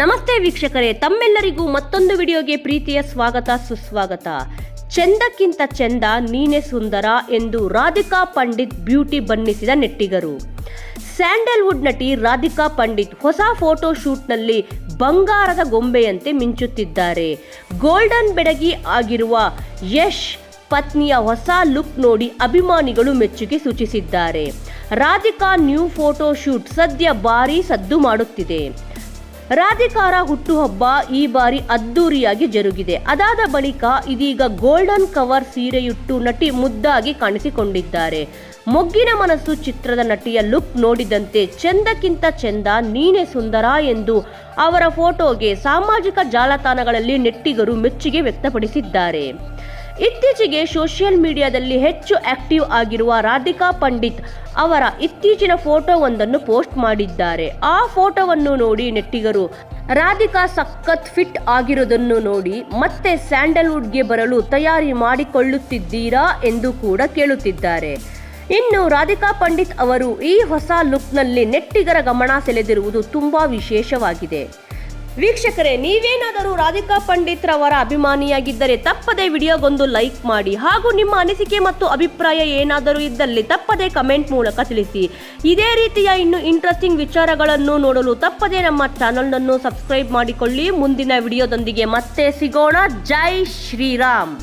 ನಮಸ್ತೆ ವೀಕ್ಷಕರೇ, ತಮ್ಮೆಲ್ಲರಿಗೂ ಮತ್ತೊಂದು ವಿಡಿಯೋಗೆ ಪ್ರೀತಿಯ ಸ್ವಾಗತ, ಸುಸ್ವಾಗತ. ಚೆಂದಕ್ಕಿಂತ ಚೆಂದ, ನೀನೆ ಸುಂದರ ಎಂದು ರಾಧಿಕಾ ಪಂಡಿತ್ ಬ್ಯೂಟಿ ಬಣ್ಣಿಸಿದ ನೆಟ್ಟಿಗರು. ಸ್ಯಾಂಡಲ್ವುಡ್ ನಟಿ ರಾಧಿಕಾ ಪಂಡಿತ್ ಹೊಸ ಫೋಟೋ ಶೂಟ್ನಲ್ಲಿ ಬಂಗಾರದ ಗೊಂಬೆಯಂತೆ ಮಿಂಚುತ್ತಿದ್ದಾರೆ. ಗೋಲ್ಡನ್ ಬೆಡಗಿ ಆಗಿರುವ ಯಶ್ ಪತ್ನಿಯ ಹೊಸ ಲುಕ್ ನೋಡಿ ಅಭಿಮಾನಿಗಳು ಮೆಚ್ಚುಗೆ ಸೂಚಿಸಿದ್ದಾರೆ. ರಾಧಿಕಾ ನ್ಯೂ ಫೋಟೋ ಶೂಟ್ ಸದ್ಯ ಭಾರೀ ಸದ್ದು ಮಾಡುತ್ತಿದೆ. ರಾಧಿಕಾರ ಹುಟ್ಟುಹಬ್ಬ ಈ ಬಾರಿ ಅದ್ದೂರಿಯಾಗಿ ಜರುಗಿದೆ. ಅದಾದ ಬಳಿಕ ಇದೀಗ ಗೋಲ್ಡನ್ ಕವರ್ ಸೀರೆಯುಟ್ಟು ನಟಿ ಮುದ್ದಾಗಿ ಕಾಣಿಸಿಕೊಂಡಿದ್ದಾರೆ. ಮೊಗ್ಗಿನ ಮನಸ್ಸು ಚಿತ್ರದ ನಟಿಯ ಲುಕ್ ನೋಡಿದಂತೆ ಚೆಂದಕ್ಕಿಂತ ಚೆಂದ ನೀನೆ ಸುಂದರ ಎಂದು ಅವರ ಫೋಟೋಗೆ ಸಾಮಾಜಿಕ ಜಾಲತಾಣಗಳಲ್ಲಿ ನೆಟ್ಟಿಗರು ಮೆಚ್ಚುಗೆ ವ್ಯಕ್ತಪಡಿಸಿದ್ದಾರೆ. ಇತ್ತೀಚೆಗೆ ಸೋಷಿಯಲ್ ಮೀಡಿಯಾದಲ್ಲಿ ಹೆಚ್ಚು ಆಕ್ಟಿವ್ ಆಗಿರುವ ರಾಧಿಕಾ ಪಂಡಿತ್ ಅವರ ಇತ್ತೀಚಿನ ಫೋಟೋವೊಂದನ್ನು ಪೋಸ್ಟ್ ಮಾಡಿದ್ದಾರೆ. ಆ ಫೋಟೋವನ್ನು ನೋಡಿ ನೆಟ್ಟಿಗರು, ರಾಧಿಕಾ ಸಖತ್ ಫಿಟ್ ಆಗಿರೋದನ್ನು ನೋಡಿ ಮತ್ತೆ ಸ್ಯಾಂಡಲ್ವುಡ್ಗೆ ಬರಲು ತಯಾರಿ ಮಾಡಿಕೊಳ್ಳುತ್ತಿದ್ದೀರಾ? ಎಂದು ಕೂಡ ಕೇಳುತ್ತಿದ್ದಾರೆ. ಇನ್ನು ರಾಧಿಕಾ ಪಂಡಿತ್ ಅವರು ಈ ಹೊಸ ಲುಕ್ನಲ್ಲಿ ನೆಟ್ಟಿಗರ ಗಮನ ಸೆಳೆದಿರುವುದು ತುಂಬ ವಿಶೇಷವಾಗಿದೆ. ವೀಕ್ಷಕರೇ, ನೀವೇನಾದರೂ ರಾಧಿಕಾ ಪಂಡಿತ್ ರವರ ಅಭಿಮಾನಿಯಾಗಿದ್ದರೆ ತಪ್ಪದೆ ವಿಡಿಯೋಗೊಂದು ಲೈಕ್ ಮಾಡಿ. ಹಾಗೂ ನಿಮ್ಮ ಅನಿಸಿಕೆ ಮತ್ತು ಅಭಿಪ್ರಾಯ ಏನಾದರೂ ಇದ್ದಲ್ಲಿ ತಪ್ಪದೆ ಕಮೆಂಟ್ ಮೂಲಕ ತಿಳಿಸಿ. ಇದೇ ರೀತಿಯ ಇನ್ನು ಇಂಟ್ರೆಸ್ಟಿಂಗ್ ವಿಚಾರಗಳನ್ನು ನೋಡಲು ತಪ್ಪದೆ ನಮ್ಮ ಚಾನಲ್ನನ್ನು ಸಬ್ಸ್ಕ್ರೈಬ್ ಮಾಡಿಕೊಳ್ಳಿ. ಮುಂದಿನ ವಿಡಿಯೋದೊಂದಿಗೆ ಮತ್ತೆ ಸಿಗೋಣ. ಜೈ ಶ್ರೀರಾಮ್.